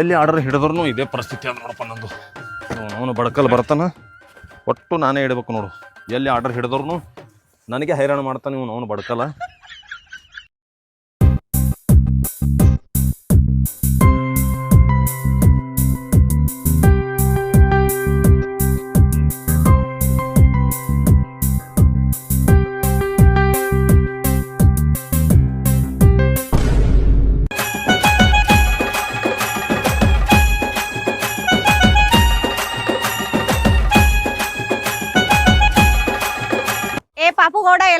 ಎಲ್ಲಿ ಆರ್ಡರ್ ಹಿಡಿದ್ರು ಇದೇ ಪರಿಸ್ಥಿತಿ ಅದ ನೋಡಪ್ಪ ನಂದು. ಅವನು ಬಡಕಲ್ಲಿ ಬರ್ತಾನ. ಒಟ್ಟು ನಾನೇ ಇಡಬೇಕು ನೋಡು. ಎಲ್ಲಿ ಆರ್ಡರ್ ಹಿಡಿದ್ರು ನನಗೆ ಹೈರಾಣ ಮಾಡ್ತಾನೆ ಇವನು, ಅವನು ಬಡ್ಕಲ್ಲ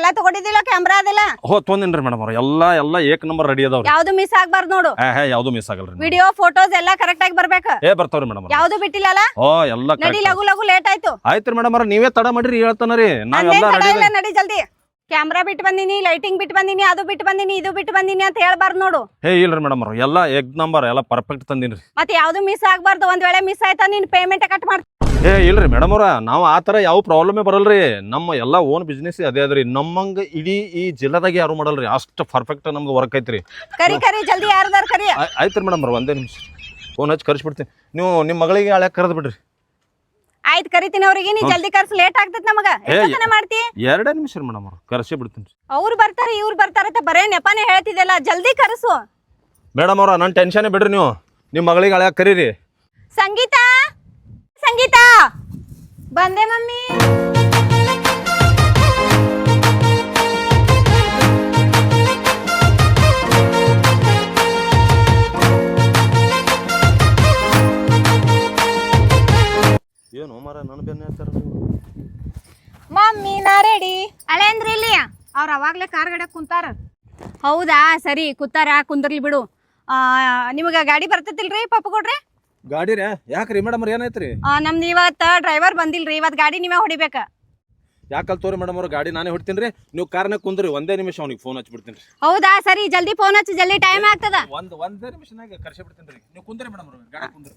ಎಲ್ಲಾ ತಗೊಂಡಿದ್ದಿಲ್ಲ ಕ್ಯಾಮ್ರಾ ಅದೆಲ್ಲ? ಹೋ ತೊಂದಿನ್ರಿ ಮೇಡಮ್ ಅವ್ರ. ಎಲ್ಲ ಎಲ್ಲ ಏಕ್ ನಂಬರ್ ರೆಡಿ ಅದಾವ್ರಿ. ಯಾವ್ದು ಮಿಸ್ ಆಗ್ಬಾರ್ದು ನೋಡು. ಹಾ ಹೇ ಯಾವುದು ಮಿಸ್ ಆಗಲ್ರಿ ವಿಡಿಯೋ ಫೋಟೋಸ್ ಎಲ್ಲಾ ಕರೆಕ್ಟ್ ಆಗಿ ಬರ್ಬೇಕ? ಏ ಬರ್ತಾವ್ರಿ ಮೇಡಮ್ ಯಾವ್ದು ಬಿಟ್ಟಿಲ್ಲಲ್ಲ? ಓ ಎಲ್ಲಾ ನಡಿ. ಲಗು ಲಗು ಲೇಟ್ ಆಯ್ತು. ಆಯ್ತ್ರಿ ಮೇಡಮ್ ಅವ್ರ ನೀವೇ ತಡ ಮಾಡಿರಿ ಹೇಳ್ತನರಿ ನಾವೆಲ್ಲ ನಂದೇನ್ ತಡ ನಡಿ ಜಲ್ದಿ. ಕ್ಯಾಮ್ರಾ ಬಿಟ್ಟು ಬಂದಿನಿ ಲೈಟಿಂಗ್ ಬಿಟ್ಟು ಬಂದಿನಿ ಅದು ಬಿಟ್ಟು ಬಂದಿನಿ ಇದು ಬಿಟ್ಟು ಬಂದಿನಿ ಅಂತ ಹೇಳ್ಬಾರ್ದು ನೋಡು. ಹೇ ಇಲ್ರಿ ಮೇಡಮ್ ಅವ್ರ ಎಲ್ಲ ಎಗ್ ನಂಬರ್ ಎಲ್ಲ ಪರ್ಫೆಕ್ಟ್ ತಂದಿನ್ರಿ. ಮತ್ತೆ ಯಾವ್ದು ಮಿಸ್ ಆಗ್ಬಾರ್ದು ಒಂದ್ ವೇಳೆ ಮಿಸ್ ಆಯ್ತಾ ನೀನ್ ಪೇಮೆಂಟ್ ಕಟ್ ಮಾಡ್ತೀನಿ ಏ ಇಲ್ರಿ ಮೇಡಮ್ ಅವ್ರ ನಾವು ಆ ಥರ ಯಾವ ಪ್ರಾಬ್ಲಮೇ ಬರಲ್ರಿ. ನಮ್ಮ ಎಲ್ಲ ಓನ್ ಬಿಸ್ನೆಸ್ ಅದೇ ಅದ್ರಿ. ನಮ್ಮಂಗ ಇಡೀ ಈ ಜಿಲ್ಲಾದಾಗ ಯಾರು ಮಾಡಲ್ರಿ? ಅಷ್ಟು ಪರ್ಫೆಕ್ಟ್ ನಮ್ಗೆ ವರ್ಕ್ ಐತ್ರಿ. ಕರಿ ಕರಿ ಜಲ್ದಿ ಯಾರ್ದಾರ ಕರಿ. ಆಯ್ತು ಆಯ್ತ್ರಿ ಮೇಡಮ್ ಅವ್ರ ಒಂದೇ ನಿಮಿಷ. ಫೋನ್ ಹಚ್ಚಿ ಕರ್ಸ್ಬಿಡ್ತೀನಿ. ನೀವು ನಿಮ್ಮ ಮಗಳಿಗೆ ಹಳೆ ಕರೆದು ಬಿಡ್ರಿ. ಆಯ್ತು ಕರಿತೀನಿ ಅವ್ರಿಗೆ ನೀ ಜಲ್ದಿ ಕರ್ಸ್ ಲೇಟ್ ಆಗ್ತದ ನಮಗ. ಎಷ್ಟೊತ್ತನ ಮಾಡ್ತಿ? ಎರಡೇ ನಿಮಿಷ ಮೇಡಮ್ ಅವ್ರು ಕರ್ಸೇ ಬಿಡ್ತೀನಿ. ಅವ್ರು ಬರ್ತಾರೆ ಇವ್ರು ಬರ್ತಾರೆ ಅಂತ ಬರೇ ನೆಪಾನೇ ಹೇಳ್ತಿದ್ದಲ್ಲ ಜಲ್ದಿ ಕರೆಸು. ಮೇಡಮ್ ಅವ್ರ ನನ್ನ ಟೆನ್ಷನ್ ಬಿಡ್ರಿ ನೀವು. ನಿಮ್ಮ ಮಗಳಿಗೆ ಹಳೆ ಕರೀರಿ. ಸಂಗೀತ ಸಂಗೀತ ಬಂದೆ ಮಮ್ಮಿ. ಮರ ನನ್ನ ಬೆನ್ನ ಹೇಳ್ತಾರ ಮಮ್ಮಿ ನಾ ರೆಡಿ ಅಳೇಂದ್ರಿ ಇಲ್ಲಿ ಅವ್ರು ಅವಾಗಲೇ ಕಾರ್ ಗಡೆ ಕುಂತಾರ. ಹೌದಾ? ಸರಿ ಕೂತಾರ ಕುಂದರ್ಲಿ ಬಿಡು. ನಿಮಗೆ ನಿಮಗ ಗಾಡಿ ಬರ್ತೈತಿಲ್ರಿ ಪಪ್ಪ ಕೊಡ್ರಿ ಗಾಡಿ ರೀ. ಯಾಕ್ರಿ? ಮೇಡಮ್ ಅವ್ರ ಏನಾಯ್ತ್ರಿ? ನಮ್ದು ಇವತ್ತ ಡ್ರೈವರ್ ಬಂದಿಲ್ರಿ. ಇವತ್ತು ಗಾಡಿ ನೀವೇ ಹೊಡಿಬೇಕ. ಯಾಕಲ್ ತೋರಿ ಮೇಡಮ್ ಅವ್ರ? ಗಾಡಿ ನಾನೇ ಹೊಡ್ತೀನಿ ರೀ ನೀವು ಕಾರ್ನಾಗ ಕುಂದ್ರಿ. ಒಂದೇ ನಿಮಿಷ ಅವ್ನಿಗೆ ಫೋನ್ ಹಚ್ಬಿಡ್ತೀನಿ ರೀ. ಹೌದಾ? ಸರಿ ಜಲ್ದಿ ಫೋನ್ ಹಚ್ಚಿ. ಜಲ್ದಿ ಟೈಮ್ ಆಗ್ತದ. ಒಂದು ಒಂದೇ ನಿಮಿಷನಾಗ ಕರ್ಸಿ ಬಿಡ್ತೀನಿ ರೀ. ನೀವು ಕುಂದ್ರಿ ಮೇಡಮ್ ಅವ್ರ ಗಾಡಿ ಕುಂದ್ರಿ.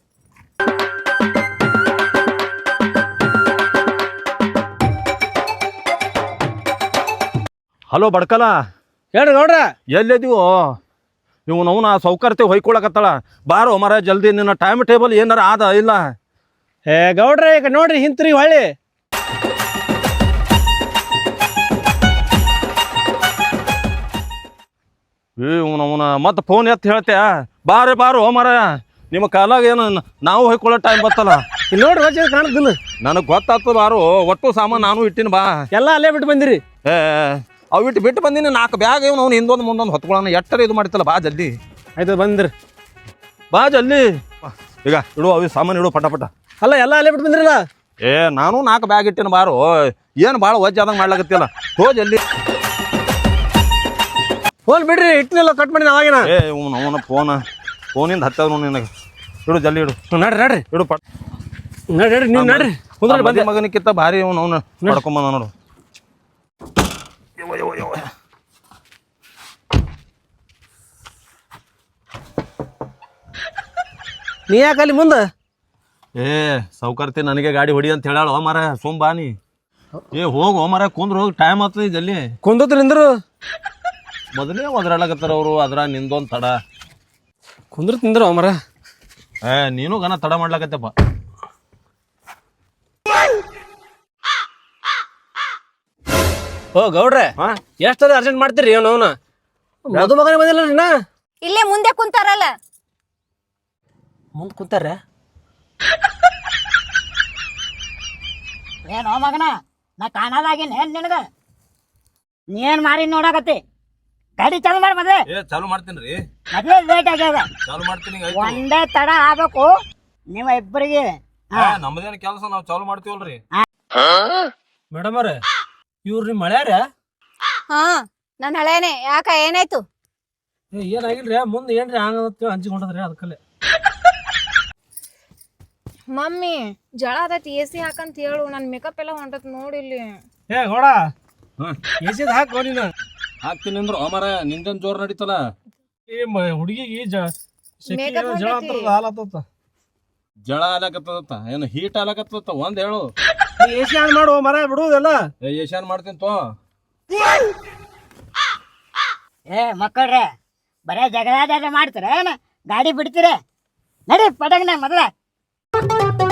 ಹಲೋ ಬಡ್ಕಲ. ಹೇಳ್ರಿ ಗೌಡ್ರ. ಎಲ್ಲಿದೀವು ಇವು ನಾವು ನಾ ಸೌಕರ್ತೆ ಹೊಯ್ಕೊಳಕತ್ತಾಳ. ಬಾರೋ ಮರ ಜಲ್ದಿ ನಿನ್ನ ಟೈಮ್ ಟೇಬಲ್ ಏನಾರ ಆದ ಇಲ್ಲ. ಏ ಗೌಡ್ರ ಈಗ ನೋಡ್ರಿ ಹಿಂತ್ರಿ ಹೊಳ್ಳಿ. ಇವನವನ ಮತ್ತೆ ಫೋನ್ ಎತ್ತು ಹೇಳ್ತೆ ಬಾರಿ ಬಾರೋ ಮರ. ನಿಮ್ಮ ಕಾಲಾಗ ಏನು ನಾವು ಹೊಯ್ಕೊಳ್ಳೋ ಟೈಮ್ ಬತ್ತಲ್ಲ. ಇಲ್ಲಿ ನೋಡ್ರಿ ರಜೆ ಕಾಣದಿಲ್ಲ ನನಗೆ ಗೊತ್ತಾಗ್ತದ ಬಾರು ಒಟ್ಟು ಸಾಮಾನು ನಾನು ಇಟ್ಟಿನಿ ಬಾ. ಎಲ್ಲ ಅಲ್ಲೇ ಬಿಟ್ಟು ಬಂದಿರಿ. ಏ ಅವು ಇಟ್ಟು ಬಿಟ್ಟು ಬಂದಿನಿ ನಾಲ್ಕು ಬ್ಯಾಗ್ ಇವ್ ಅವ್ನು ಹಿಂದೊಂದು ಮುಂದೊಂದು ಹೊತ್ಕೊಳ್ಳೋಣ ಎಟ್ಟರೆ ಇದು ಮಾಡ್ತಲ್ಲ ಬಾ ಜಲ್ದಿ. ಆಯ್ತು ಬಂದ್ರಿ. ಬಾ ಜಲ್ದಿ. ಈಗ ಇಡು ಅವು ಸಾಮಾನು ಇಡು ಪಟ ಪಟ. ಅಲ್ಲ ಎಲ್ಲ ಅಲ್ಲೇ ಬಿಟ್ಟು ಬಂದ್ರಲ್ಲ? ಏ ನಾನು ನಾಲ್ಕು ಬ್ಯಾಗ್ ಇಟ್ಟಿನ ಬಾರು. ಏನು ಭಾಳ ವಜ್ಜೆ ಆದಂಗೆ ಮಾಡ್ಲಾಕತ್ತಿಲ್ಲ ಹೋ ಜಲ್ದಿ. ಫೋನ್ ಬಿಡ್ರಿ ಇಟ್ಟಿನಲ್ಲ ಕಟ್ ಮಾಡಿ ನಾವಾಗಿನ. ಏ ಇವ್ನು ಅವನ ಫೋನ್. ಫೋನಿಂದ ಹತ್ತದ ನೋಡಿ ನಿನಗೆ. ಇಡು ಜಲ್ದಿ ಇಡು. ನಡ್ರಿ ನಡ್ರಿ. ಇಡು ಪಟ್. ನಡ್ರಿ ನೀವು ನಡ್ರಿ. ಬಂದೆ ಮಗನಿಕ್ಕಿಂತ ಭಾರಿ ಅವನು ಅವನು ನೋಡ್ಕೊಂಬಂದ ನೋಡು. ನೀ ಯಾಕೆ ಅಲ್ಲಿ ಮುಂದೆ? ಏ ಸೌಕರ್ತಿ ನನಗೆ ಗಾಡಿ ಹೊಡಿ ಅಂತ ಹೇಳಾಳ. ಮರ ಸುಮ್ ಬಾನಿ ನೀ. ಏ ಹೋಗು ಮರ ಕುಂದ್ರ ಹೋಗಿ ಟೈಮ್ ಆಗ್ತದೆ ಜಲ್ಲಿ ಕುಂದತ್ರ ನಿಂದ್ರು? ಮೊದಲೇ ಒದ್ರಾಳಕತ್ತಾರ ಅವರು ಅದ್ರ ನಿಂದೊಂದು ತಡ. ಕುಂದ್ರ ತಿಂದ್ರು ಮರ? ಏ ನೀನು ಗನ ತಡ ಮಾಡ್ಲಾಕತ್ತಪ್ಪ ಓ ಗೌಡ್ರೆ ಹಾ? ಎಷ್ಟದ ಅರ್ಜೆಂಟ್ ಮಾಡ್ತೀರಿ? ಅವ್ನು? ಅವನ ಮದು ಮಗನೇ ಬಂದಿಲ್ಲ ಇಲ್ಲೇ ಮುಂದೆ ಕುಂತಾರಲ್ಲ. ಮುಂದೆ ಕೂತಾರ? ಏನೋ ಮಗನ ನಾ ಕಾಣದಾಗಿನ ಏನ್ ನಿನಗ? ನೀನ್ ಮಾರಿ ನೋಡಾಕತ್ತಿ. ಗಾಡಿ ಚಾಲು ಮಾಡಿ ಮದ್ವೆ ಏ ಚಾಲು ಮಾಡ್ತೀನಿ ರೀ ಮದ್ವೆ ಲೇಟ್ ಆಗ್ಯದ ಚಾಲು ಮಾಡ್ತೀನಿ ಒಂದೇ ತಡ ಆಗ್ಬೇಕು. ನಿಮ್ಮ ಇಬ್ಬರಿಗೆ ನಮ್ದೇನು ಕೆಲಸ ನಾವು ಚಾಲು ಮಾಡ್ತೀವಲ್ರಿ. ಮೇಡಮ್ ಅವ್ರೆ ಇವ್ರು ನಿಮ್ಮ ಮಳ್ಯಾರ ಹಾ ನನ್ ಹಳೇನೆ ಯಾಕ ಏನಾಯ್ತು? ಏನಾಗಿಲ್ರಿ ಮುಂದೆ ಏನ್ರಿ ಹಂಗ ಹಂಚಿಕೊಂಡದ್ರಿ ಅದಕ್ಕಲ್ಲೇ. ಮಮ್ಮಿ ಜಳ ಅದೈತಿ ಎ ಸಿ ಹಾಕಂತ ಹೇಳು ನನ್ನ ಮೇಕಪ್ ಎಲ್ಲ ಹೊಂಟತ್ ನೋಡಿಲ್ಲಿ ಏ ಹ್ಮ್. ಎಸಿದ್ ಹಾಕೋ ನೀನು. ಹಾಕ್ತೀನಿ ಅಂದ್ರು ಮರ ನಿಂದನ್ ಜೋರ್ ನಡೀತಲ್ಲ. ಏ ಹುಡುಗಿಗೆ ಜ Makeup ಜಳ ಹೊಂಟೈತಿ. ಹಾಲತ್ತ ಜಳ ಆಲಕತ್ತದತ್ತ ಏನು ಹೀಟ್ ಆಲಕತ್ತದತ್ತ ಒಂದ್ ಹೇಳು. ಎಸಿ ಆನ್ ಮಾಡು ಮರ ಬಿಡುವುದೆಲ್ಲ ಏ ಏಷ್ಯಾನ್ ಮಾಡ್ತೀನಿ ತೋ. ಏ ಮಕ್ಕಳ್ರೆ ಬರೇ ಜಗಳ ಮಾಡ್ತೀರ ಏನ? ಗಾಡಿ ಬಿಡ್ತೀರ? ನಡಿ ಪಟಕ್ನ ಮೊದಲ. Bye.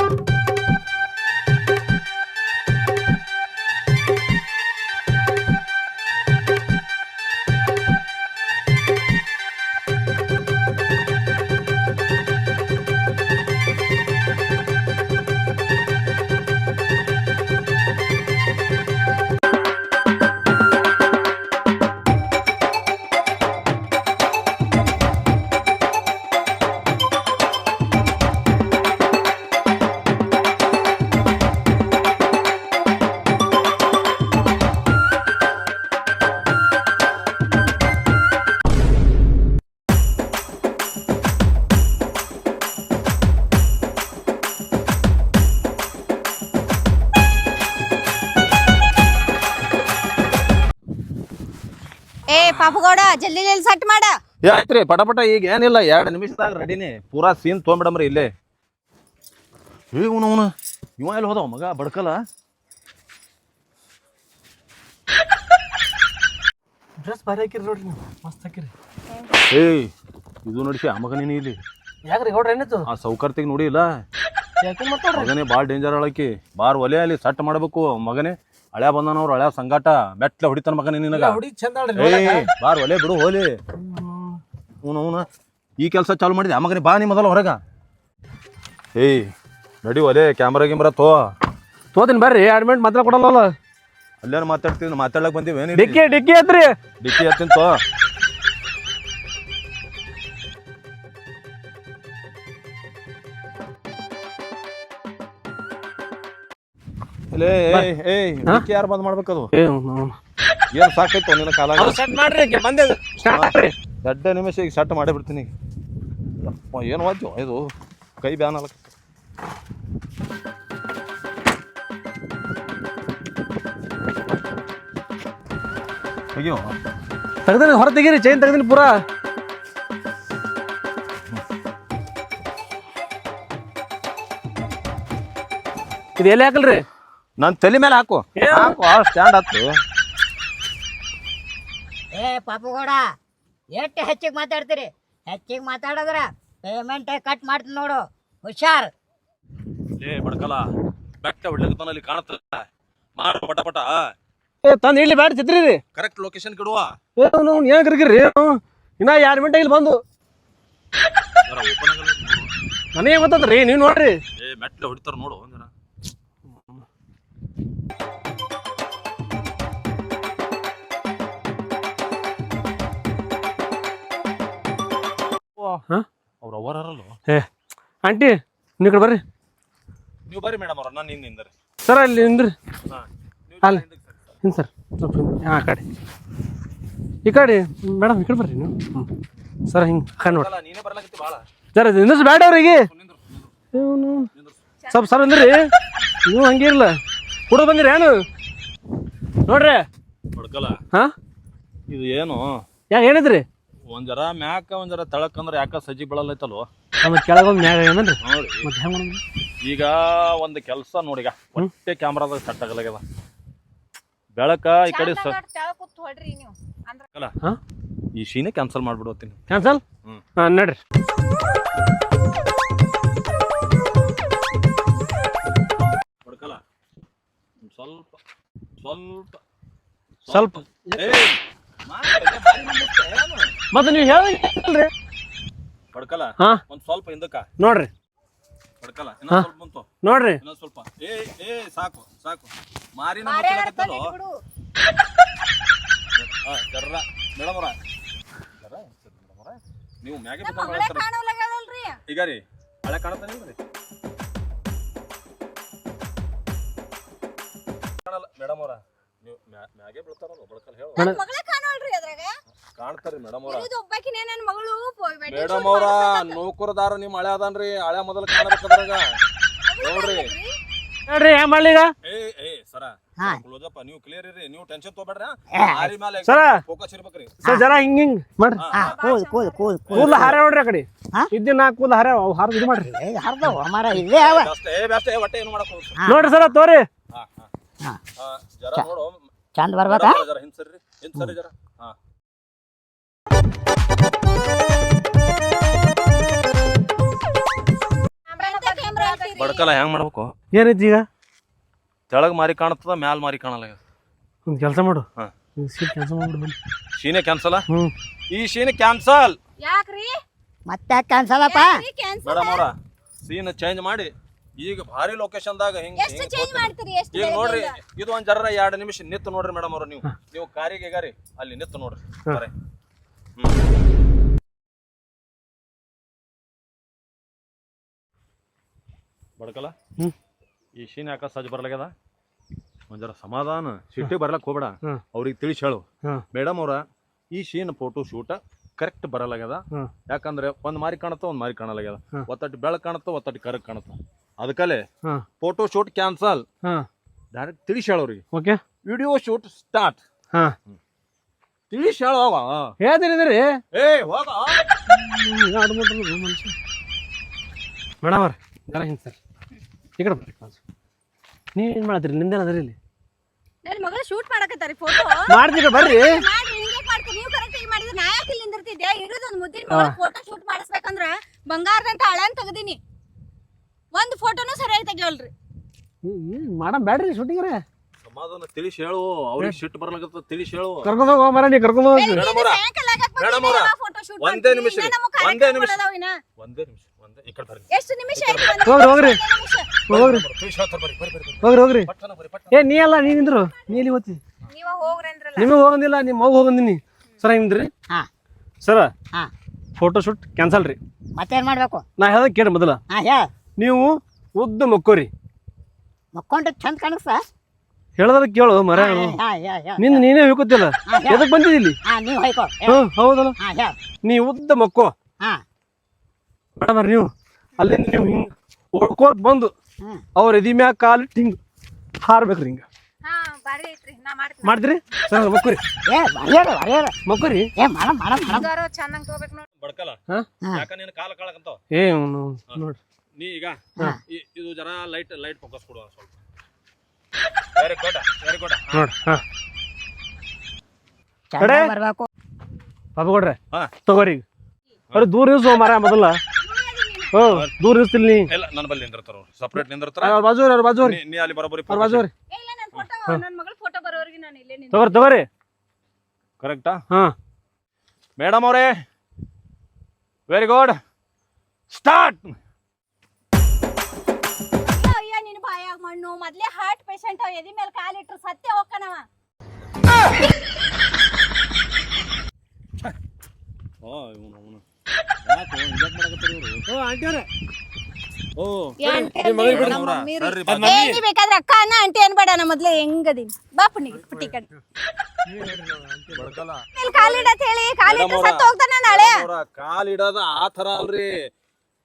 ಪಾಪುಗೌಡ ಜಲ್ದಿ ಜಲ್ದಿ ಸಟ್ ಮಾಡ. ಆಯ್ತ್ರಿ ಪಟ ಪಟ ಈಗ ಏನಿಲ್ಲ ಎರಡು ನಿಮಿಷದಾಗ ರೆಡಿನಿ ಪೂರಾ ಸೀನ್ ತೊಗೊಂಬಿಡಮ್ರಿ ಇಲ್ಲೇ. ಏ ಅವನು ಅವನು. ಇವ ಎಲ್ಲಿ ಹೋದವ ಮಗ? ಬಡ್ಕಲ್ಲ ಡ್ರೆಸ್ ಭಾರಿ ಹಾಕಿರಿ ನೋಡ್ರಿ ನೀವು. ಮಸ್ತ್ ಹಾಕಿರಿ. ಏಯ್ ಇದು ನೋಡಿಸಿ ಆ ಮಗ ನೀನು ಇಲ್ಲಿ? ಯಾಕ್ರಿ ಗೌಡ್ರ ಏನಿತ್ತು ಆ ಸೌಕರ್ತಿಗೆ ನೋಡಿ ಇಲ್ಲ. ಯಾಕೆ ಮಗನೇ ಭಾಳ ಡೇಂಜರ್ ಆಳಕಿ ಬಾರ್ ಒಲೆ ಅಲ್ಲಿ ಸಟ್ ಮಾಡ್ಬೇಕು ಮಗನೇ. ಹಳ್ಯಾ ಬಂದನವ್ರು ಹಳೆ ಸಂಗಾಟ ಮೆಟ್ಲ ಹೊಡಿತಾನ ಮಗ ನಿನಗ. ಚಂದ ಏಯ್ ಬಾರ್ ಒಲೆ ಬಿಡು ಹೋಲಿ. ಹ್ಞೂ ಹ್ಞೂ ಈ ಕೆಲಸ ಚಾಲು ಮಾಡಿದೆ. ಆ ಮಗನೇ ಬಾ ನೀ ಮೊದಲು ಹೊರಗ. ಏಯ್ ನಡಿ ಒಲೆ ಕ್ಯಾಮ್ರಾ ಗಿಮ್ರಾ ತೋ. ತೋದಿನ ಬರ್ರಿ ಅಡ್ಮಿಂಟ್ ಮಿನಿಟ್ ಮಾತ್ರ ಕೊಡಲ್ಲ ಅಲ್ಲೇನು ಮಾತಾಡ್ತೀವಿ ಮಾತಾಡ್ಲಕ್ ಬಂದೀವಿ ಡಿಕ್ಕಿ ಡಿಕ್ಕಿ ಹತ್ರಿ ಡಿಕ್ಕಿ ಹತ್ತಿನ ತೋ. ಲೇ ಏಯ್ ಏಯ್ ಡಿಕ್ಕಿ ಯಾರು ಬಂದ್ ಮಾಡ್ಬೇಕದು? ಏನ್ ಸಾಕೈತು ನಿನ್ನ ಕಾಲ ಸೆಟ್ ಮಾಡ್ರಿ ಬಂದೆ ನಿಮಿಷ ಈಗ ಸೆಟ್ ಮಾಡೇ ಬಿಡ್ತೀನಿ ಅಪ್ಪ ಏನು ವಾದ್ಯ? ಇದು ಕೈ ಬ್ಯಾನ್ ಅಲ್ಲ. ಅಯ್ಯೋ. ತೆಗ್ದಿನಿ ಹೊರ ತೆಗೀರಿ ಚೈನ್ ತೆಗ್ದಿನಿ ಪೂರಾ. ಇದು ಎಲ್ಲಿ ಹಾಕಲ್ರಿ? ನನ್ನ ತಲೆ ಮೇಲೆ ಹಾಕು. ಹಾಕು ಸ್ಟ್ಯಾಂಡ್ ಹತ್ತು. ಏ ಪಾಪುಗೌಡ ಎಷ್ಟು ಹೆಚ್ಚಿಗೆ ಮಾತಾಡ್ತೀರಿ? ಹೆಚ್ಚಿಗೆ ಮಾತಾಡಿದ್ರೆ ಪೇಮೆಂಟ್ ಕಟ್ ಮಾಡ್ತೀನಿ ನೋಡು. ಹುಷಾರ್. ಏ ಬಡ್ಕಲ ಬೆಟ್ಟ ಹೊಡ್ಲಿಕ್ಕೆ ಕಾಣುತ್ತ ಮಾಡು ಪಟ ಪಟ. ಏ ತಂದು ಇಲ್ಲಿ ಬ್ಯಾಡ ಚಿತ್ರಿ ರೀ ಕರೆಕ್ಟ್ ಲೊಕೇಶನ್ ಕೊಡುವ. ಏನು ಏನು ಏನ್ ಕರ್ಕಿರಿ ಇನ್ನ ಎರಡು ಮಿಂಟ ಇಲ್ಲಿ ಬಂದು. ನನಗೆ ಗೊತ್ತದ್ರಿ ನೀವು ನೋಡ್ರಿ. ಏ ಮೆಟ್ಲ ಹೊಡಿತಾರ ನೋಡು. ಹಾ? ಅವ್ರ ಅವರಲ್ಲ ಏ ಆಂಟಿ ನೀವು ಕಡೆ ಬರ್ರಿ. ನೀವು ಬರ್ರಿ ಮೇಡಮ್ ಅವ್ರ ನಾನು ನಿಂದ್ರಿ. ಸರ್ ಅಲ್ಲಿ ನಿಂದ್ರಿ. ಹಾ ಅಲ್ಲ ಹಿಂದೆ ಸರ್. ಸ್ವಲ್ಪ ಹಾಂ ಆ ಕಡೆ. ಈ ಕಡೆ ಮೇಡಮ್ ಈ ಕಡೆ ಬರ್ರಿ ನೀವು. ಹ್ಞೂ ಸರ್ ಹಿಂಗೆ ಹಾಂ ನೋಡಿ ನೀನೇ ಬರ್ಲಾಕತ್ತಿ ಭಾಳ ಸರ್ ನಿಂದ್ರಿಸಿ ಬೇಡ ಅವ್ರಿಗೆ. ಇವನು ಸ್ವಲ್ಪ ಸರ್ ಅಂದ್ರಿ ನೀವು ಹಂಗಿರಲ್ಲ ಕೂಡ ಬಂದಿರಿ ಏನು? ನೋಡ್ರಿ. ಬಡ್ಕಲ್ಲ ಹಾಂ? ಇದು ಏನು? ಯಾಕೆ ಏನಿದ್ರಿ? ಒಂದ್ ಜರ ಮ್ಯಾಕ ಒಂದರ ಜರ ತಳಕ್ ಅಂದ್ರ ಯಾಕ ಸಜ್ಜಿ ಬೀಳಲ್ಲೈತಲ್ವ ನಮ್ಮ ಕೆಳಗೊಂದು ಮ್ಯಾಗ ನೋಡಿ. ಮತ್ತೆ ಹೆಂಗೆ ಈಗ ಒಂದ್ ಕೆಲಸ ನೋಡಿಗ ಒಟ್ಟೆ ಕ್ಯಾಮ್ರಾದಾಗ ಸೆಟ್ ಆಗಲಾಗ್ಯದ ಬೆಳಕ ಈ ಕಡೆ ಸ ತೆಳಗ್ ಕೂತ್ ಹೊಡ್ರಿ ನೀವು. ಅಂದ್ರ ಅಲ್ಲ ಹಾಂ? ಈ ಶೀನೆ ಕ್ಯಾನ್ಸಲ್ ಮಾಡ್ಬಿಡುತ್ತೀನಿ ಕ್ಯಾನ್ಸಲ್ ಹ್ಮ್. ಹಾಂ ನಡ್ರಿ. ಬಡ್ಕಲ್ಲ ಒಂದ್ ಸ್ವಲ್ಪ ಸ್ವಲ್ಪ ಸ್ವಲ್ಪ. ಏಯ್, ಮತ್ತೆ ನೀವು ಹೇಳಿ ಬಡ್ಕಲ್ಲ ಹಾಂ. ಒಂದ್ ಸ್ವಲ್ಪ ಹಿಂದಕ್ಕ. ನೋಡ್ರಿ. ಬಡ್ಕಲ್ಲ ಇನ್ನೊಂದ್ ಸ್ವಲ್ಪ ಬಂತು. ನೋಡ್ರಿ. ಇನ್ನೊಂದ್ ಸ್ವಲ್ಪ. ಏ ಏ ಸಾಕು ಸಾಕು. ಮಾರಿ. ಬಿಡು. ಹಾ, ಜರ್ರ. ಮೇಡಮ್ ಅವ್ರ ನೀವು ಮ್ಯಾಗೆ ನಮ್ಮ ಬಿದ್ದಂಗ್ ಮಗಳೇ ಮಾಡ್ತಾರ. ಈಗ ರೀ ಹಳೆ ಕಾಣತ್ತಾನೆ ರೀ ಕಾಣಲ್ಲ ಮೇಡಮ್ ಅವ್ರ ನೀವು ಮ್ಯಾ- ಮ್ಯಾಗೆ ಬೀಳ್ತಾರಲ್ಲ ಬಳ್ಕಲ್ ಹೇಳು. ನನ್ನ ಮಗಳೇ ಕಾಣೋಲ್ರಿ ಅದ್ರಾಗ. ಕಾಣ್ತಾರ್ರಿ ಮೇಡಮ್ ಅವ್ರ. ಇದು ಒಬ್ಬಾಕಿನೇ ನನ್ನ ಮಗಳು. ಪೊ- wedding ಮೇಡಮ್ shoot ಅವ್ರ ಮಾಡ್ಸಕತ್ತಾಳ. ನೌಕರದಾರ ನಿಮ್ ಹಳೆ ಅದಾನ್ರಿ ಹಳೆ ಮೊದಲು ಕಾಣಬೇಕದ್ರಾಗ ನೋಡ್ರಿ. ನೋಡ್ರಿ ಹೆಂಗ್ ಮಾಡ್ಲಿ ಈಗ? ಏ ಏ ಸರ. ಹಾ. ಕ್ಲೋಸಪ್ಪ ನೀವು ಕ್ಲಿಯರ್ ಇರ್ರಿ ನೀವು ಟೆನ್ಷನ್ ತಗೋಬೇಡ್ರಿ ಏ, ಮಾರಿ ಮೇಲೆ ಸರ. ಫೋಕಸ್ ಇರ್ಬೇಕ್ರಿ. ಸರ್ ಜರ ಹಿಂಗ್ ಹಿಂಗ್ ಮಾಡ್ರಿ. ಹಾ, ಹಾ ಕೂಲ್ ಕೂಲ್ ಕೂಲ್ ಕೂಲ್ ಕೂದ್ಲ ಹಾರ ನೋಡ್ರಿ ಆ ಕಡೆ. ಹಾ? ಇದ್ದಿ ನಾ ಕೂದ್ಲ ಹಾರ ಅವು ಹಾರ ಇದು ಮಾಡ್ರಿ. ಏ ಹರ್ದವ ಮರ ಇಲ್ಲೇ ಅವ. ಬೆಸ್ಟ್ ಏ ಬೆಸ್ಟ್ ಏ ಹೊಟ್ಟೆ ಏನು ಮಾಡಕ್ ಹೋಗ್ರಿ ನೋಡ್ರಿ ಸರ ತೋರಿ. ಹಾ. ಜರ ನೋಡು. ಚಂದ ಬರ್ಬೇಕಾ? ಜರ- ಜರ ಹಿಂದ್ ಸರ್ರಿ ಹಿಂದ್ ಸರ್ರಿ ಜರ. ಹಾ. ಬಡ್ಕಲ್ಲ ಹೆಂಗ್ ಮಾಡ್ಬೇಕು? ಏನೈತಿ ಈಗ? ತೆಳಗ್ ಮಾರಿ ಕಾಣ್ತದ ಮ್ಯಾಲ್ ಮಾರಿ ಕಾಣಲ್ಲ ಒಂದು ಕೆಲಸ ಮಾಡು. ಹಾ. ಸೀಟ್ ಕೆಲಸ ಮಾಡ್ಬಿಡು ಶೀನೆ ಕ್ಯಾನ್ಸಲ್ ಹ್ಞೂ ಈ ಶೀನೆ ಕ್ಯಾನ್ಸಲ್ ಯಾಕ್ರಿ? ಮತ್ತೆ ಕ್ಯಾನ್ಸಲಪ್ಪ ಕ್ಯಾನ್ಸಲ್ ಮೇಡಮ್ ಅವರ ಸೀನ್ ಚೇಂಜ್ ಮಾಡಿ. ಈಗ ಭಾರಿ ಲೊಕೇಶನ್ ದಾಗ ಎಷ್ಟು ಹಿಂಗ್ ಚೇಂಜ್ ಕೂತ್- ಮಾಡ್ತೀರಿ ಎಷ್ಟು ಈಗ ನೋಡ್ರಿ ಇದು ಒಂದ್ ಜರ ಎರಡು ನಿಮಿಷ ನಿತ್ತು ನೋಡ್ರಿ ಮೇಡಮ್ ಅವ್ರ ನೀವು. ನೀವು ಕಾರಿಗೆ ಗಾರಿ ಅಲ್ಲಿ ನಿತ್ತು ನೋಡ್ರಿ. ಸರಿ. ಈ ಶೀನ್ ಯಾಕ ಸಜ್ಜ ಬರ್ಲಾಗ್ಯದ? ಒಂದ್ ಜರ ಸಮಾಧಾನ. ಸಿಟ್ಟಿ ಬರ್ಲಕ್ ಹೋಗ್ಬೇಡ. ಅವ್ರಿಗೆ ತಿಳಿಸಿ ಹೇಳು. ಮೇಡಮ್ ಅವ್ರ ಈ ಶೀನ್ ಫೋಟೋ ಶೂಟ್ ಕರೆಕ್ಟ್ ಬರಲಾಗ್ಯದ. ಯಾಕಂದ್ರೆ ಒಂದ್ ಮಾರಿ ಕಾಣತ್ತ ಒಂದ್ ಮಾರಿ ಕಾಣಲಾಗ್ಯದ. ಒತ್ತಟ್ಟು ಬೆಳಕ್ ಕಾಣತ್ತ ಒತ್ತಟ್ಟು ಕರಕ್ ಕಾಣತ್ತ. ಅದಕ್ಕಲೆ ಹಾಂ. ಫೋಟೋ ಶೂಟ್ ಕ್ಯಾನ್ಸಲ್ ಹಾಂ. ಡೈರೆಕ್ಟ್ ತಿಳಿಸಿ ಹೇಳೋರಿ ಓಕೆ. ವಿಡಿಯೋ ಶೂಟ್ ಸ್ಟಾರ್ಟ್ ಹಾಂ. ತಿಳಿಸಿ ಹೇಳೋಗ ಹೇಳ್ತೀನಿ ರೀ ಏ ಹೋಗ. ಮನುಷ್ಯ ಮೇಡಮ್ ಅವ್ರ ಜರ ಹಿಂಗೆ ಸರ್. ಈ ಕಡೆ ಬರ್ರಿ ನೀವು ಏನು ಮಾಡ್ತೀರಿ ನಿಂದೇನು ಅದ್ರಿ ಇಲ್ಲಿ? ನನ್ ಮಗಳು ಶೂಟ್ ಮಾಡಕತ್ತಾರಿ ಫೋಟೋ ಮಾಡ್ತೀರಿ ಬರ್ರಿ. ಮಾಡ್ರಿ ಹಿಂಗೆ ಮಾಡ್ತೀರಿ. ನೀವು ಕರೆಕ್ಟ್ ಆಗಿ ಮಾಡಿದ್ರೆ ನಾ ಯಾಕೆ ಇಲ್ಲಿ ನಿಂದಿರ್ತಿದ್ದೆ? ಇರೋದು ಒಂದು ಮುದ್ದಿನ ಮಗಳ ಫೋಟೋ ಶೂಟ್ ಮಾಡಿಸ್ಬೇಕಂದ್ರ ಬಂಗಾರದಂತ ಹಳನ್ ತೆಗ್ದೀನಿ. ಒಂದು ಫೋಟೋನು ಸರಿಯಾಗಿ ತೆಗಿಯಲ್ರಿ. ಏನು ಮಾಡಮ್ ಬ್ಯಾಡ್ರಿ ಶೂಟಿಂಗ್ರೆ. ಸಮಾಧಾನ ತಿಳಿಸಿ ಹೇಳು. ಅವ್ರಿಗೆ ಸಿಟ್ಟು ಬರ್ಲಾಗತ್ತ ತಿಳಿಸಿ ಹೇಳು. ಕರ್ಕೊಂಡು ಹೋಗೋ ಮರ ನೀ ಕರ್ಕೊಂಡು ಹೋಗಿ. ಮೇಡಮ್ ಅವರ ಮೇಡಮ್ ಅವ್ರ, ಒಂದೇ ನಿಮಿಷ ರೀ, ಒಂದೇ ನಿಮಿಷ. ಒಂದೇ ನಿಮಿಷ ಒಂದೇ ಈ ಕಡೆ ಬರ್ರಿ. ಎಷ್ಟು ನಿಮಿಷ ಆಯ್ತು ಹೋಗ್ರಿ ಹೋಗ್ರಿ. ಒಂದೇ ನಿಮಿಷ. ಹೋಗ್ರಿ ತಿಳಿಸಿ ಹೇಳ್ತಾರೆ ಬರ್ರಿ ಬರ್ರಿ ಬರ್ರಿ ಹೋಗ್ರಿ ಹೋಗ್ರಿ. ಪಟ್ಟನ ಬರ್ರಿ ಪಟ್ಟಣ. ಏ ನೀ ಅಲ್ಲ ನೀ ನಿಂದ್ರು. ನೀ ಹೋತಿ ಹೋಗ್ತಿ? ನೀವ ಹೋಗ್ರಿ ಅಂದ್ರಲ್ಲ. ನಿಮಗೆ ಹೋಗಂದಿಲ್ಲ ನಿಮ್ಮ ಮಗು ಹೋಗಂದಿನಿ. ಸರ್ ನಿಂದ್ರಿ ಹಾ. ಸರ ಹಾ. ಫೋಟೋ ಶೂಟ್ ಕ್ಯಾನ್ಸಲ್ ರೀ. ಮತ್ತೇನ್ ಮಾಡ್ಬೇಕು? ನಾ ಹೇಳ್ದೆ ಕೇಳಿ ಮೊದಲ. ಹಾ ಹೇಳ. ನೀವು ಉದ್ದ ಮಕ್ಕೋರಿ. ಮಕ್ಕೊಂಡ್ರೆ ಚಂದ ಕಾಣಿಸ್ತಾ ಹೇಳದ ಕೇಳು ಮರ ನಿನ್ನ ನೀನೇ. ಹೋಗುತ್ತಿಲ್ಲ ಹಾ, ಹೇಳ. ಎದಕ್ ಬಂದಿದ್ದಿ ಇಲ್ಲಿ ಹಾ ನೀವು ಹೋಯ್ಕೋ ಹೌದಲ್ಲ. ನೀ ಉದ್ದ ಮಕ್ಕೋ. ನೀವು. ಅಲ್ಲಿಂದ ನೀವು ಹಿಂಗೆ ಓಡ್ಕೋತ್ ಬಂದು ಅವ್ರ ಎದಿ ಮ್ಯಾಗ ಕಾಲಿಟ್ಟು ಹಿಂಗ್ ಹಾರ್ಬೇಕ್ರಿ ಹಿಂಗೆ. ಮಾಡ್ತೀರಿ ಸರ್ ಮಕ್ಕೋರಿ. ಮಕ್ಕೋರಿ? ಏ ನೋಡ್ರಿ ನೀ ಈಗ? ಇ- ಇದು ಜರ ಲೈಟ್ ಲೈಟ್ ಫೋಕಸ್ ಕೊಡುವ ಸ್ವಲ್ಪ. ವೆರಿ ಗುಡ್ ವೆರಿ ಗುಡ್ ನೋಡ್ ಹಾ? ಬರ್ಬೇಕು. ಪಾಪ ಕೊಡ್ರಿ. ಹಾ. ತಗೋರಿ ಈಗ. ಅವ್ರು ದೂರ ಇರಿಸು ಮರ ಮೊದಲ. ಹ್ಞೂ ದೂರ ಇರಿಸ್ತಿಲ್ಲ ನೀ. ಇಲ್ಲ ನನ್ನ ಬಲ್ಲಿ ನಿಂದಿರ್ತಾರ ಅವ್ರು. ಸಪ್ರೇಟ್ ನಿಂದಿರ್ತಾರ? ಅವ್ರ ಬಾಜು ಅವ್ರ ಬಾಜು ನೀ- ನೀ ಅಲ್ಲಿ ಬರೋಬ್ಬರಿ ಅವ್ರ ಬಾಜು ಇಲ್ಲ ನನ್ನ ಫೋಟೋ ನನ್ನ ಮಗಳ ಫೋಟೋ ಬರೋವರೆಗೆ ನಾನು ಇಲ್ಲೇ ನಿಂತು ತಗೋರಿ ತಗೋರಿ. ಕರೆಕ್ಟಾ ಹಾ. ಮೇಡಮ್ ಅವರೇ. ವೆರಿ ಗುಡ್ ಸ್ಟಾರ್ಟ್ ಮೊದ್ಲೇ ಹಾರ್ಟ್ ಪೇಷಂಟ್ ಅವ ಎದಿ ಮೇಲೆ ಕಾಲಿಟ್ರು ಸತ್ಯ ಹೋಗ್ಕನವ ಓ ಇವನು ಅವನು. ಯಾಕೆ ಹಿಂಗ್ಯಾಕ್ ಮಾಡಕತ್ತಾರ ಇವರು? ಓ ಅವ್ರೆ. ಓ ಏ ನೀ ಬೇಕಾದ್ರೆ ಅಕ್ಕ ಅನ್ನ ಆಂಟಿ ಅನ್ಬೇಡ ನಾ ಮೊದ್ಲೇ ಹೆಂಗದೀನಿ ಬಾ ಪುಣ್ಣಿಗೆ ಪುಟ್ಟಿ ಕಡೆ ಬಡ್ಕಲ್ಲ ಮೇಲೆ ಕಾಲಿಡತ್ ಹೇಳಿ ಕಾಲಿಟ್ರು ಮೇಡಮ್ ಸತ್ತು ಹೋಗ್ತಾನ ನಾಳೆ. ಅವ್ರ ಕಾಲ್ ಇಡೋದ ಆ ತರ ಅಲ್ರಿ.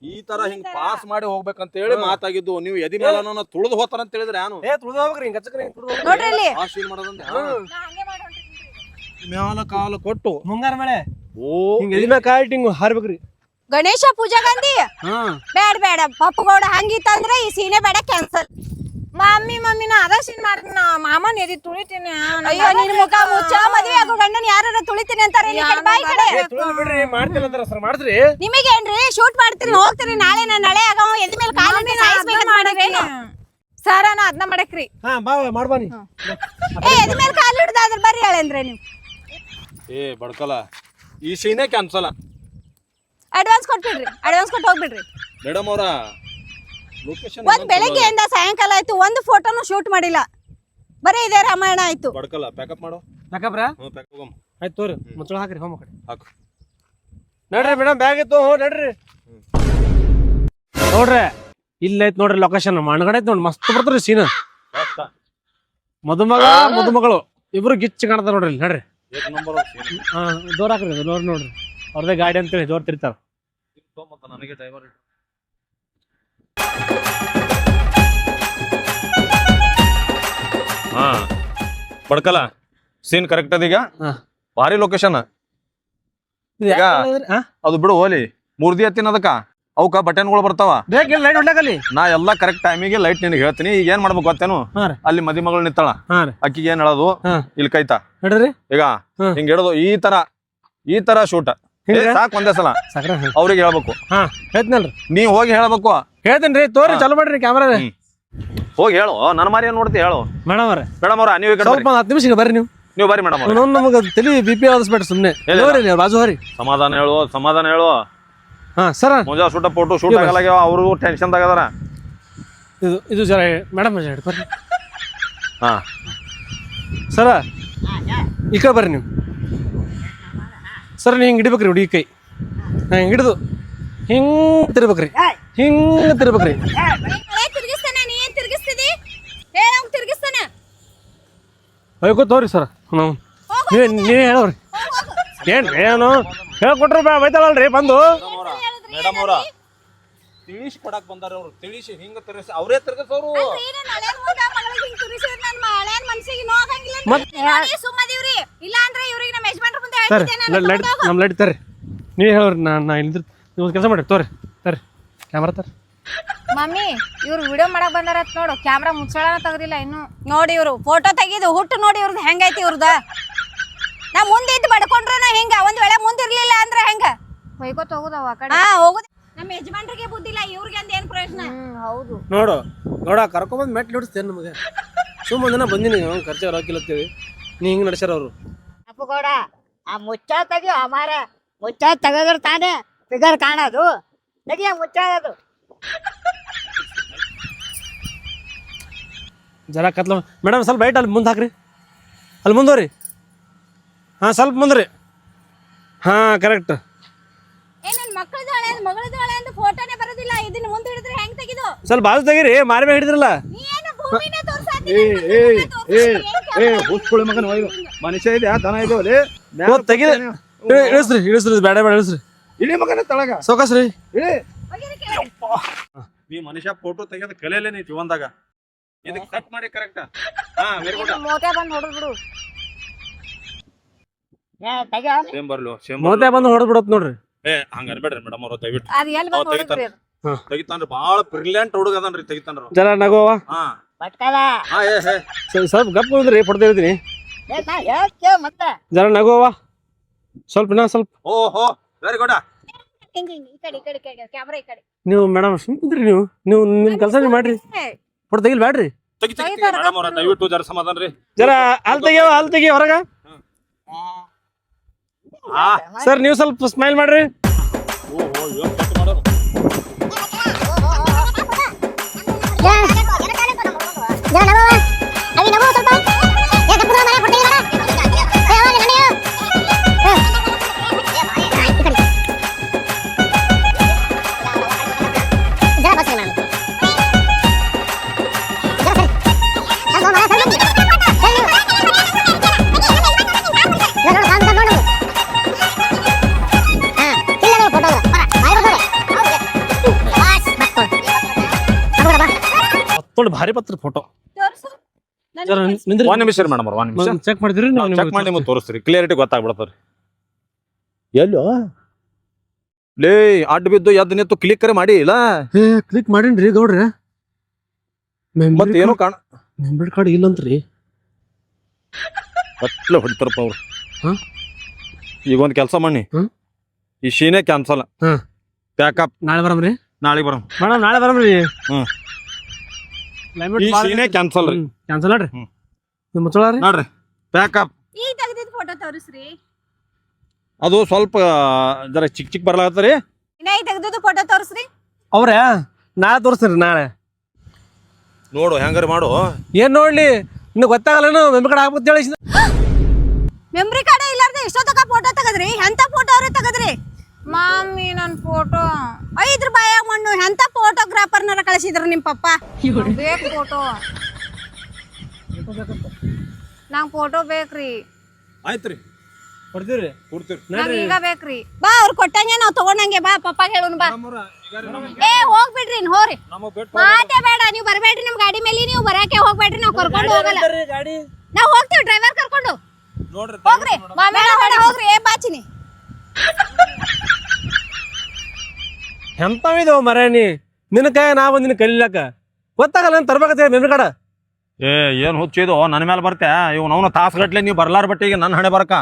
ಈ ತರ ಹಿಂಗ್ ಪಾಸ್ ಮಾಡಿ ಹೋಗ್ಬೇಕಂತ ಹೇಳಿ ಮಾತಾಗಿದ್ದು. ನೀವು ಎದಿ ಮೇಲೆ ತುಳಿದು ಹೋತಾರ ಅಂತ ಹೇಳಿದ್ರೆ ನಾನು ಏ ತುಳಿದು ಹೋಗ್ರಿ ಹಿಂಗೆ ಹಚ್ಚಕ್ರಿ ತುಳ್ದು ಹೋಗ್ರಿ ನೋಡ್ರಿ ಇಲ್ಲಿ ಆ ಸೀನ್ ಮಾಡೋದಂತೆ ಮ್ಯಾಲ ಕಾಲು ಕೊಟ್ಟು. ಮುಂಗಾರ ಮಳೆ. ಓ. ಹಿಂಗ ಎದಿ ಹಿಂಗೆ ಹಾರ್ಬೇಕ್ರಿ. ಗಣೇಶ ಪೂಜಾ ಗಾಂಧಿ? ಬೇಡ ಬೇಡ ಬೇಡ ಪಪ್ಪಗೌಡ ಹಂಗಿತ್ತಂದ್ರೆ ಈ ಸೀನೆ ಬೇಡ ಕ್ಯಾನ್ಸಲ್ ಮಮ್ಮಿ ಮಮ್ಮಿ ನಾ ಅದ ಸೀನ್ ಮಾಡ್ತೀನಿ. ನಾ ಮಾಮನ್ ಎದಿ ತುಳಿತೀನಿ? ಅಯ್ಯೋ ನಿನ್ ಮುಖ ಮುಚ್ಚ ಮದುವೆ ಆಗೋ ಗಂಡನ ಯಾರ ತುಳಿತೀನಿ ಅಂತಾರೆ? ಇಲ್ಲಿ ಕಡೆ ಬಾಯಿ ಕಡೆ. ಬಿಡ್ರಿ ಮಾಡ್ತಿಲ್ಲ ಅಂತಾರ ಸರ್ ಮಾಡ್ತೀರಿ ನಿಮಗೇನ್ರಿ ಶೂಟ್ ಮಾಡ್ತೀನಿ ಹೋಗ್ತೀನಿ ನಾಳೆ ನಾನು ನಾಳೆ ಆಗ ಎದ್ ಮೇಲೆ ಕಾಲಿಟ್ಟು ಸಾಯಿಸ್ಬೇಕಂತ ಮಾಡಿರೇನು ಸರ ನಾ ಅದನ್ನ ಮಾಡಕ್ರಿ. ಹಾ ಬಾ ಮಾಡ್ಬಾನಿ ಏ ಎದ್ ಮೇಲೆ ಕಾಲು ಹಿಡ್ದಾದ್ರ ಬರ್ರಿ ಹೇಳೇನ್ರಿ ನೀವು? ಏ ಬಡ್ಕಲ ಈ ಸೀನೇ ಕ್ಯಾನ್ಸಲ್ ಅಡ್ವಾನ್ಸ್ ಕೊಟ್ಬಿಡ್ರಿ ಅಡ್ವಾನ್ಸ್ ಕೊಟ್ಟು ಹೋಗ್ಬಿಡ್ರಿ. ಮೇಡಮ್ ಅವರ ಒಂದ್ ಬೆಳಗ್ಗೆಯಿಂದ ಸಾಯಂಕಾಲ ಆಯ್ತು ಒಂದು ಫೋಟೋನು ಶೂಟ್ ಮಾಡಿಲ್ಲ. ಬರೀ ಇದೇ ರಾಮಾಯಣ ಆಯ್ತು. ಬಡ್ಕಲ್ಲ ಪ್ಯಾಕಪ್ ಮಾಡು. ಹ್ಞೂ ಆಯ್ತು ತೋರಿ ಮುಚ್ಚಳ ಹಾಕ್ರಿ ಹೋಮ ಕಡೆ ಹಾಕು. ನಡ್ರಿ ಮೇಡಮ್ ಬ್ಯಾಗ್ ಇತ್ತು ಹೋ ನಡ್ರಿ. ನೋಡ್ರಿ ಇಲ್ಲ ಐತ್ ನೋಡ್ರಿ ಲೊಕೇಶನ್ ಮಣ್ಗಡೆ ಐತ್ ನೋಡ್ರಿ ಮಸ್ತ್ ಬರ್ತಾರ ಸೀನ್ ಮದುಮಗ ಮದುಮಗಳು ಇಬ್ರು ಗಿಚ್ಚ ಕಾಣ್ತಾರ ನೋಡ್ರಿ ಇಲ್ಲಿ ನಡ್ರಿ. ಏಕ್ ನಂಬರ್ ಹಾ ಜೋರ್ ಹಾಕ್ರಿ ನೋಡ್ರಿ ನೋಡ್ರಿ. ಅವ್ರದೇ ಗಾಡಿ ಅಂತೇಳಿ ಜೋರ್ ತಿರ್ತಾರ. ನನಗೆ ಡ್ರೈವರ್ ಹಾ. ಸೀನ್ ಕರೆಕ್ಟ್ ಅದೀಗ. ಭಾರಿ ಲೊಕೇಶನ್ ಈಗ- ಅದು ಬಿಡು ಹೋಲಿ. ಮೂರ್ದಿ ಹತ್ತಿನ ಅದಕ್ಕ. ಅವಕ್ಕ ಬಟನ್ಗಳು ಬರ್ತಾವ. ಲೈಟ್ ಹೊಡ್ಲಾಕಲ್ಲಿ? ನಾ ಎಲ್ಲಾ ಕರೆಕ್ಟ್ ಟೈಮಿಗೆ ಲೈಟ್ ನಿನಗೆ ಹೇಳ್ತೀನಿ. ಈಗ ಏನ್ ಮಾಡ್ಬೇಕು ಗೊತ್ತೇನು? ಹಾ ಅಲ್ಲಿ ಮದಿ ಮಗಳು ನಿಂತಾಳ. ಅಕ್ಕಿಗೆ ಏನ್ ಹೇಳೋದು? ಇಲ್ಲಿ ಕೈತಾ. ಈಗ. ಹಿಂಗ್ ಹಿಡಿದು ಈ ತರ ಈ ತರ ಶೂಟ್ ಸಾಕು ಒಂದೇ ಸಲ. ಸಾಕ್ರ? ಅವ್ರಿಗೆ ಹೇಳ್ಬೇಕು. ಹಾ ಹೇಳ್ತೀನಲ್ರಿ. ನೀ ಹೋಗಿ ಹೇಳ್ಬೇಕು. ಹೇಳ್ತೀನಿ ರೀ ತೋರಿ ಚಲೋ ಮಾಡ್ರಿ ಕ್ಯಾಮ್ರಾ ಹೋಗಿ ಹೇಳು. ನನ್ನ ಮಾರಿ ಏನ್ ನೋಡ್ತಿ ಹೇಳು. ಮೇಡಮ್ ಅವ್ರೆ. ಮೇಡಮ್ ಅವ್ರ ನೀವು ಈ ಕಡೆ ಸ್ವಲ್ಪ ಬರ್ರಿ. ಒಂದು ಹತ್ತು ನಿಮಿಷ ಬರ್ರಿ ನೀವು. ನೀವು ಬರ್ರಿ ಮೇಡಮ್ ಅವ್ರ. ಇನ್ನೊಂದು ನಮಗೆ ತಲೆ ಬಿ ಪಿ ಆದಿಸ್ಬೇಡ್ರಿ ಸುಮ್ಮನೆ ಇಲ್ಲ. ನೀವು ಬಾಜು ಹೋರಿ. ಸಮಾಧಾನ ಹೇಳು ಸಮಾಧಾನ ಹೇಳು. ಹಾ ಸರ. ಮುಂಜಾ ಸುಟ್ಟ ಫೋಟೋ ಶೂಟ್ ಇಲ್ಲ. ಆಗಲಾಗ್ಯಾವ ಅವ್ರಿಗೂ ಟೆನ್ಷನ್ ತಗದಾರ. ಇದು ಇದು ಜರ ಮೇಡಮ್ ಬರ್ರಿ. ಹಾ. ಸರ ಈ ಕಡೆ ಬರ್ರಿ ನೀವು. ಸರ್ ನೀವು ಹಿಂಗೆ ಹಿಡಿಬೇಕ್ರಿ ಹುಡುಗಿ ಕೈ. ಹಿಂಗೆ ಹಿಡಿದು ಹಿಂಗೆ ತಿರ್ಬೇಕ್ರಿ ಹಿಂಗೆ ತಿರ್ಬೇಕ್ರಿ ನೀ ಅಯ್ಯೋ ತೋರಿ ಸರ್ ನಾವು ನೀವೇ ನೀವೇ ಹೇಳೋರಿ. ಏನು ಏನು? ಹೇಳ್ಕೊಟ್ರು ಬಾ ಬೈತಾಳಲ್ರಿ ಬಂದು. ಮೇಡಮ್ ಅವರ ತಿಳಿಸಿ ಕೊಡಕ್ ಬಂದಾರ ಅವ್ರು. ತಿಳಿಸಿ ಹಿಂಗ ತಿರ್ಗಿಸಿ. ಅವರೇ ತಿರ್ಗಿಸೋರು. ಸುಮ್ಮದಿವ್ರಿ ಇಲ್ಲ ಅಂದ್ರೆ ಇವ್ರಿಗೆ ನಮ್ಮ ಯಜಮಾನ್ರ ಸರ್ ನಾನು ಲೈಟ್ ನಮ್ಮ ಲೈಟ್ ತರ್ರಿ. ನೀವೇ ಹೇಳೋರಿ ನಾ ನಾ ಇಲ್ಲಿದ್ರು ನೀವು ಕೆಲಸ ಮಾಡಿ ತೋರಿ. ತರ್ರಿ. ಕ್ಯಾಮ್ರಾ ತರ್ರಿ. ಮಮ್ಮಿ ಇವ್ರು ವಿಡಿಯೋ ಮಾಡಕ್ ಬಂದಾರತ್ ನೋಡು. ಕ್ಯಾಮ್ರಾ ಮುಚ್ಚಳನ ತೆಗ್ದಿಲ್ಲ ಇನ್ನು. ನೋಡಿ ಇವ್ರು ಫೋಟೋ ತೆಗಿದು ಹುಟ್ಟು ನೋಡಿ ಇವ್ರದ್ದು ಹೆಂಗೈತಿ ಇವ್ರದ. ನಾ ಮುಂದೆ ಇದ್ದು ಬಡ್ಕೊಂಡ್ರು ಹಿಂಗ? ಒಂದ್ ವೇಳೆ ಮುಂದಿರ್ಲಿಲ್ಲ ಅಂದ್ರೆ ಹೆಂಗ? ಹೊಯ್ಕೋತ ಹೋಗುದವ ಆ ಕಡೆ? ಹಾ ಹೋಗುದ. ನಮ್ಮ ಯಜಮಾನ್ರಿಗೆ ಬುದ್ಧಿಲ್ಲ ಇವ್ರಿಗೆ ಅಂದ ಏನ್ ಪ್ರಯೋಜನ? ಹೌದು. ನೋಡು ನೋಡ ಕರ್ಕೊಂಬಂದು ಮೆಟ್ ನೋಡಿಸ್ತೇನೆ ನಮಗೆ. ಸುಮ್ಮನೆ ಬಂದಿನಿ ಖರ್ಚು ರೊಕ್ಕಿಲ್ಲತ್ತೇವಿ ನೀ ಹಿಂಗೆ ನಡೆಸ್ಯಾರ ಅವರು. ಅಪ್ಪಗೌಡ ಆ ಮುಚ್ಚ ತೆಗಿಯೋ ಅಮಾರ. ಮುಚ್ಚ ತೆಗೆದ್ರೆ ತಾನೇ ಫಿಗರ್ ಕಾಣೋದು. ತೆಗಿಯ ಮುಚ್ಚ ಅದು ಜರ ಕತ್ಲ ಮೇಡಮ್ ಸ್ವಲ್ಪ ಬೈಟ್ ಅಲ್ಲಿ ಮುಂದೆ ಹಾಕ್ರಿ. ಅಲ್ಲಿ ಮುಂದೋರಿ ಹಾಂ ಸ್ವಲ್ಪ ಮುಂದ್ರಿ. ಹಾಂ ಕರೆಕ್ಟ್ ಏ ನನ್ ಮಕ್ಕಳದೊಳೆ ಮಗಳದೊಳೆ ಅಂತ ಫೋಟೋನೇ ಬರೋದಿಲ್ಲ. ಇದನ್ನ ಮುಂದೆ ಹಿಡಿದ್ರೆ ಹೆಂಗ್ ತೆಗಿದು? ಸ್ವಲ್ಪ ಬಾಜು ತೆಗೀರಿ ಮಾರಿ ಮೇಲೆ ಹಿಡಿದ್ರಲ್ಲ. ನೀ ಏನು ಭೂಮಿನೇ ಏ ಏ ಏ ಏ ಹುಸ್ಕೊಳ್ಳಿ ಮಗನ ಮನುಷ್ಯ ಇದೆ ದನ ಇದೆ ತೆಗಿ ಇಳಿ- ಇಳಿಸ್ರಿ ಇಳಿಸ್ರಿ ಬೇಡ ಬೇಡ ಇಳಿಸ್ರಿ. ಇಳಿ ಮಗನ ತಳಗ. ಇಳಿ. ನೀ ಮನುಷ್ಯ ಫೋಟೋ ತೆಗೆದ ಕಲೆಯಲ್ಲೇ ನೀ ಜೀವನದಾಗ. ಇದಕ್ಕೆ ಕಟ್ ಮಾಡಿ ಕರೆಕ್ಟ್ ಹಾ ವೆರಿ ಗುಡ್ ಮೋತೆ ಬಂದ್ ಹೊಡೆದ್ ಬಿಡು. ಏ ತೆಗಿಯೋ. ಸೇಮ್ ಬರ್ಲು ಸೇಮ್ ಮೋತೆ ಬಂದು ಹೊಡೆದ್ ಬಿಡತ್ ನೋಡ್ರಿ. ಏ ಹಂಗ ಬೇಡ್ರಿ ಮೇಡಮ್ ಅವ್ರು ದಯವಿಟ್ಟು. ಅದ್ ಎಲ್ಲಿ ಬಂದ್ ಅವ್ರು ಹೊಡೆದ್ರಿ ತೆಗಿತಾರ ತೆಗಿತಾನ್ರಿ ಭಾಳ ಬ್ರಿಲಿಯಂಟ್ ಹುಡುಗ ಅದನ್ರಿ ತೆಗಿತಾನ್ರಿ. ನಗೋವ? ಹಾ. ಹಾ ಏ ಸ್ವಲ್ಪ ಗಪ್ಪ ಗಪ್ ಇರ್ತೀನಿ. ಜರ ನಗುವ ಸ್ವಲ್ಪ ನಾ ಸ್ವಲ್ಪ. ಓಹೋ ವೆರಿ ಗುಡ್ ನೀವು ಮೇಡಮ್ ಸುಮ್ಮಿದ್ರಿ ನೀವು. ನೀವು ನಿಮ್ಮ ಕೆಲಸ ನೀವು ಮಾಡ್ರಿ. ಫೋಟೋ ತೆಗಿಲ್ ಬ್ಯಾಡ್ರಿ. ತೆಗಿ ತೆಗಿ ಮೇಡಮ್ ಅವ್ರ ದಯವಿಟ್ಟು ಜರ ಸಮಾಧಾನ ರೀ. ಜರ ಅಲ್ಲಿ ತೆಗಿಯವ ಅಲ್ಲಿ ತೆಗಿಯ ಹೊರಗ. ಆ. ಸರ್ ನೀವು ಸ್ವಲ್ಪ ಸ್ಮೈಲ್ ಮಾಡ್ರಿ. ಓಹೋ ಪತ್ರ ಫೋಟೋ ಒಂದ್ ನಿಮಿಷ ಮೇಡಮ್ ಅವ್ರ ಒಂದ್ ನಿಮಿಷ. ಚೆಕ್ ಮಾಡಿದ್ರಿ ನಾವು ಚೆಕ್ ಮಾಡಿ ನಿಮಗೆ ತೋರಿಸ್ತೀರಿ. ಕ್ಲಿಯರಿಟಿ ಗೊತ್ತಾಗ್ಬಿಡ್ತಾರಿ ಎಲ್ಲೋ? ಲೇ ಅಡ್ಡ ಬಿದ್ದು ಎದ್ದು ನಿಂತು ಕ್ಲಿಕ್ ಕರೆ ಮಾಡಿ ಇಲ್ಲ? ಏ ಕ್ಲಿಕ್ ಮಾಡೀನ್ರಿ ಗೌಡ್ರೆ. ಮತ್ತೆ ಏನೋ ಕಾಣ ಮೆಂಬರ್ ಕಾರ್ಡ್ ಇಲ್ಲಂತ್ರಿ. ಅಟ್ಲ ಹೊಡಿತಾರಪ್ಪ ಅವ್ರು? ಈಗ ಒಂದ್ ಕೆಲಸ ಮಾಡಿ. ಹ್ಮ್? ಈ ಶೀನೇ ಕ್ಯಾನ್ಸಲ್ ಹ್ಮ್. ಪ್ಯಾಕಪ್ ನಾಳೆ ಬರಮ್ರಿ? ನಾಳೆ ಬರಮ್ ಮೇಡಮ್ ನಾಳೆ ಬರಮ್ರಿ. ಹ್ಮ್. ಈ ಶೀನೆ ಕ್ಯಾನ್ಸಲ್ ರೀ. ಕ್ಯಾನ್ಸಲ್ ಹ್ಮ್. ನಿಮ್ಮ ಮುಚ್ಚಳ ರೀ? ನೋಡ್ರಿ. ಪ್ಯಾಕಪ್ ಈಗ ತೆಗ್ದಿದ್ ಫೋಟೋ ತೋರಿಸ್ರಿ. ಅದು ಸ್ವಲ್ಪ ಜರ ಚಿಕ್ಕ ಚಿಕ್ಕ ಬರ್ಲಾಗತ್ತರಿ ಇನ್ನ ಈಗ ತೆಗ್ದಿದ್ದು ಫೋಟೋ ತೋರಿಸ್ರಿ. ಅವ್ರೆ ನಾಳೆ ತೋರಿಸ್ತೀರಿ ನಾಳೆ. ನೋಡು ಹೆಂಗಾರ ಮಾಡು. ಏನ್ ನೋಡ್ಲಿ? ಇನ್ನು ಗೊತ್ತಾಗಲ್ಲ ಮೆಮ್ರಿ ಕಾರ್ಡ್ ಆಗ್ಬೋದು ಹೇಳಿ. ಮೆಮ್ರಿ ಕಾರ್ಡ್ ಇಲ್ಲಾರ್ದೆ ತಗ ಫೋಟೋ ತೆಗದ್ರಿ? ಎಂತ ಫೋಟೋ ಅವ್ರೆ ತೆಗದ್ರಿ? ಮಮ್ಮಿ ನನ್ನ ಫೋಟೋ ಐದ್ರ ಬಾಯಾಗ ಮಣ್ಣು ಎಂತ ಫೋಟೋಗ್ರಾಫರ್ನಾರ ಕಳಿಸಿದ್ರು ನಿಮ್ಮ ಪಪ್ಪ? ಬೇಕು ಫೋಟೋ ನಂಗೆ ಫೋಟೋ ಬೇಕ್ರಿ. ಆಯ್ತ್ರಿ ಕೊಡ್ತೀರಿ ಕೊಡ್ತೀರಿ ನಂಗ್ ಈಗ ಬೇಕ್ರಿ. ಬಾ ಅವ್ರು ಕೊಟ್ಟಂಗೆ ನಾವು ತಗೊಂಡಂಗೆ ಬಾ ಪಪ್ಪ ಹೇಳೋಣ ಬಾ. ಏ ಹೋಗ್ಬಿಡ್ರಿ ಇನ್ ಹೋರಿ. ಮಾತೇ ಬೇಡ ನೀವು ಬರಬೇಡ್ರಿ ನಮ್ಮ ಗಾಡಿ ಮೇಲೆ ನೀವು ಬರಾಕೆ ಹೋಗ್ಬೇಡ್ರಿ ನಾವು ಕರ್ಕೊಂಡು ಹೋಗಲ್ಲ. ಗಾಡಿ. ನಾವ್ ಹೋಗ್ತೀವಿ ಡ್ರೈವರ್ ಕರ್ಕೊಂಡು. ನೋಡ್ರಿ ಹೋಗ್ರಿ. ಹೋಗ್ರಿ. ಏ ಬಾಚಿನಿ. ಎಂತವಿದವ ಮರೇನಿ ನಿನ್ನ ಕೈ ನಾ ಬಂದಿನ ಕಲಿಲಕ್ಕ. ಗೊತ್ತಾಗಲ್ಲ ನಾನು ತರ್ಬೇಕಂತ ನಿನ್ನ ಕಡೆ? ಏ ಏನ್ ಹುಚ್ಚಿದು ನನ್ನ ಮೇಲೆ ಬರ್ತೆ ಇವ್ ಅವನು ತಾಸು ಗಟ್ಲೆ ನೀವು ಬರ್ಲಾರ ಬಟ್ಟಿಗೆ ನನ್ನ ಹಣೆ ಬರಕ.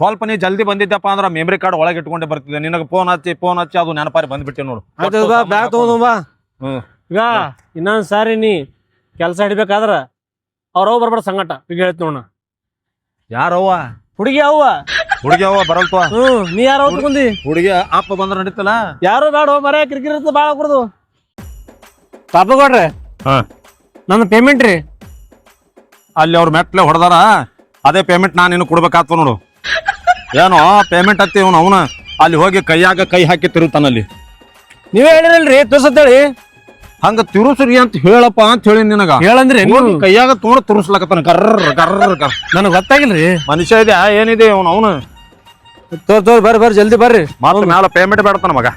ಸ್ವಲ್ಪ ನೀ ಜಲ್ದಿ ಬಂದಿದ್ದಪ್ಪ ಅಂದ್ರೆ ಮೆಮರಿ ಕಾರ್ಡ್ ಒಳಗೆ ಇಟ್ಕೊಂಡೆ ಬರ್ತಿದ್ದೆ. ನಿನಗೆ ಫೋನ್ ಹಚ್ಚಿ ಫೋನ್ ಹಚ್ಚಿ ಅದು ನೆನಪಾರಿ ಬಂದ್ಬಿಟ್ಟೆ ನೋಡು. ಬ್ಯಾಗ್ ತಗೊಂಡ್ ಬಾ. ಹ್ಮ್. ಈಗ ಇನ್ನೊಂದ್ ಸಾರಿ ನೀ ಕೆಲಸ ಹಿಡಿಬೇಕಾದ್ರ ಅವ್ರವ್ ಬರ್ಬಾರ ಸಂಗಟ. ಈಗ ಹೇಳ್ತಿ ನೋಡ ಯಾರವ್ವ? ಹುಡುಗಿ ಅವ್ವ. ಹುಡುಗಿ ಅವ್ವ ಬರಲ್ತವ ಹ್ಮ್ ನೀ ಯಾರ ತಗೊಂಡಿ ಹುಡುಗಿ ಅಪ್ಪ ಬಂದ್ರ ನಡೀತಲ್ಲ? ಯಾರು ಬೇಡ ಮರ ಕಿರಿಕಿರಿ ಬಾಳ ಕೊಡುದು. ಕೊಡ್ದು ಕೊಡ್ರಿ ಹಾ. ನನ್ನ ಪೇಮೆಂಟ್ ರೀ. ಅಲ್ಲಿ ಅವ್ರ ಮೆಟ್ಲೆ ಹೊಡೆದಾರ. ಅದೇ ಪೇಮೆಂಟ್ ನಾನು ಇನ್ನು ಕೊಡ್ಬೇಕಾಗ್ತವ ನೋಡು. ಏನೋ ಪೇಮೆಂಟ್ ಹತ್ತಿ ಅವನು ಅವನ. ಅಲ್ಲಿ ಹೋಗಿ ಕೈಯಾಗ ಕೈ ಹಾಕಿ ತಿರುತ್ತಾನಲ್ಲಿ ನೀವೇ ಹೇಳಿರಲ್ರಿ ತೋರ್ಸತ್ತೇಳಿ. ಹಂಗ ತಿರುಸ್ರಿ ಅಂತ ಹೇಳಪ್ಪ ಅಂತ ಹೇಳಿ ನಿನಗ. ಹೇಳಂದ್ರೆ ಹೋಗಿ ಕೈಯಾಗ ತೊಗೊಂಡು ತುರುಸ್ಲಕತ್ತಾನ. ಕರ್ರ ಕರ್ರ ಕರ್ ನನಗೆ ಗೊತ್ತಾಗಿಲ್ರಿ. ಮನುಷ್ಯ ಇದೆ ಏನಿದೆ ಅವನು ಅವನು. ತೋರ್ ತೋರ್ ಬರ್ರಿ ಬರ್ರಿ ಜಲ್ದಿ ಬರ್ರಿ. ಮಾತು ಮ್ಯಾಲ ಪೇಮೆಂಟ್ ಬೇಡತ್ತ ಮಗ.